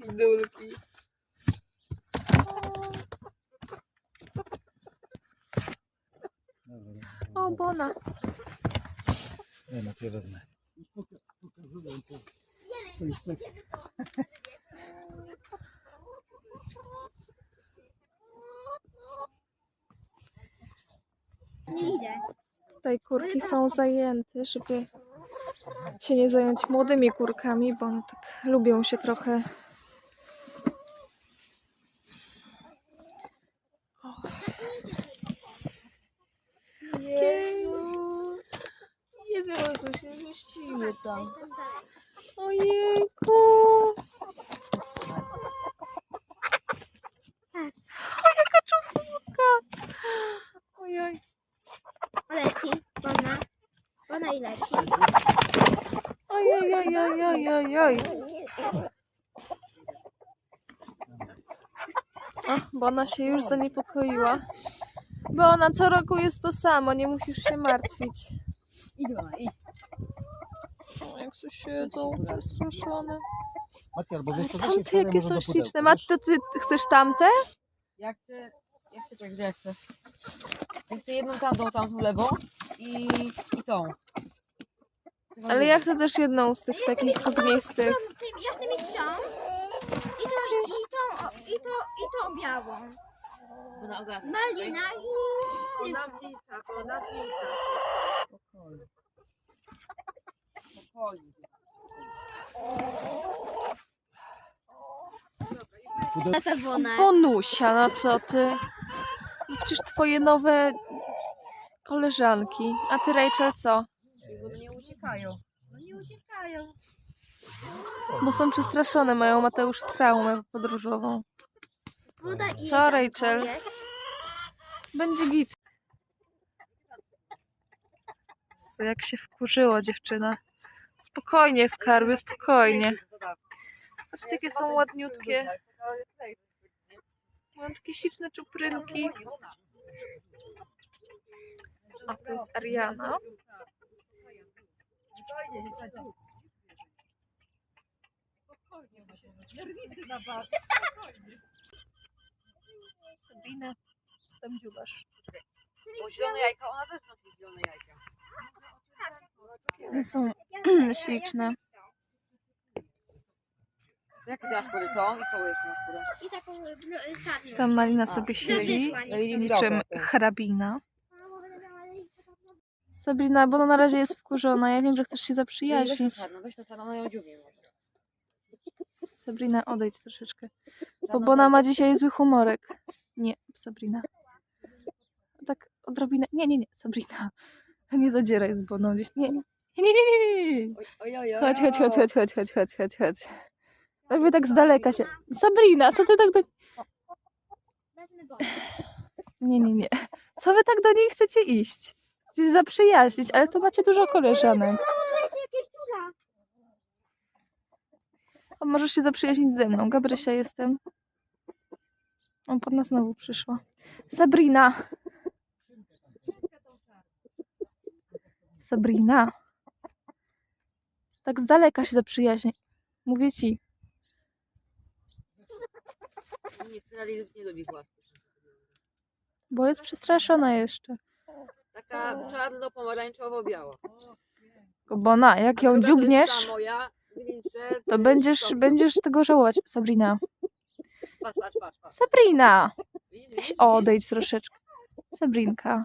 Bidulki. O, Bona. Nie no, cię wezmę. Nie idę. Tutaj kurki są zajęte, żeby się nie zająć młodymi kurkami, bo one tak lubią się trochę. Jezu. Jezu, co się zmieściły tam. Ojejku! O, jaka czuputka! Ojej. Leci. Bona. Bona i leci. Ojej, ojej, ojej, ojej. O, bo ona się już zaniepokoiła. Bo ona co roku jest to samo, nie musisz się martwić. Idź ona, idź. O, jak tu siedzą, przestraszone. Mati, albo wiesz co, weź Tamte jakie może są do pudełka, śliczne. wiesz? Mati, to ty, chcesz tamte? Ja chcę, ja chcę, czekaj, gdzie ja chcę? Ja chcę jedną tamtą, tam w lewo i, i tą. Ale ja chcę też jedną z tych takich ognistych. Ja chcę mieć tą. I tą, i, i tą, i tą, i tą białą. Ona ogarnia. Malina. Ona wlita, ona wlita. Spokojnie. Spokojnie. Bonusia, no co ty? I Przecież twoje nowe koleżanki. A ty Rachel co? Bo one nie uciekają. No nie uciekają. Bo są przestraszone, mają Mateusz traumę podróżową. Woda i Co, Rachel? Będzie git. Co, Jak się wkurzyło dziewczyna. Spokojnie, skarby, spokojnie. Patrzcie, jakie są ładniutkie. Mam takie śliczne czuprynki. A to jest Ariana. Nerwicy na. Sabina, co tam dziubasz? Bo zielone jajka, ona też nosi zielone jajka. One są śliczne. Jakie ty masz skóry? Tą i masz skórę. I taką czarną. Tam Malina sobie Znaczy, siedzi. No i Niczym hrabina. Sabrina, bo ona na razie jest wkurzona. Ja wiem, że chcesz się Weź tą zaprzyjaźnić. czarną, weź tą czarną, na ją. Sabrina, odejdź troszeczkę. Bo Bona ma dzisiaj zły humorek. Nie, Sabrina. Tak odrobinę. Nie, nie, nie, Sabrina. Nie zadzieraj z Boną gdzieś. Nie, nie, nie, nie, nie, nie, nie. Oj, oj, oj. Chodź, chodź, chodź, chodź, chodź, chodź, chodź, chodź, chodź. Jakby tak z daleka się. Sabrina, co ty tak do... Nie, nie, nie. Co wy tak do niej chcecie iść? Chcecie zaprzyjaźnić, ale to macie dużo koleżanek. A możesz się zaprzyjaźnić ze mną. Gabrysia jestem. O, pod nas znowu przyszła. Sabrina. Sabrina. Tak z daleka się zaprzyjaźni. Mówię ci. Nie, Ferrari nie lubi. Bo jest przestraszona jeszcze. Taka czarno-pomarańczowo-biała. Bona, jak ją Druga to moja, będziesz, będziesz tego żałować. Sabrina. Patrz, patrz, patrz, patrz. Sabrina. Weź odejdź troszeczkę. Sabrinka.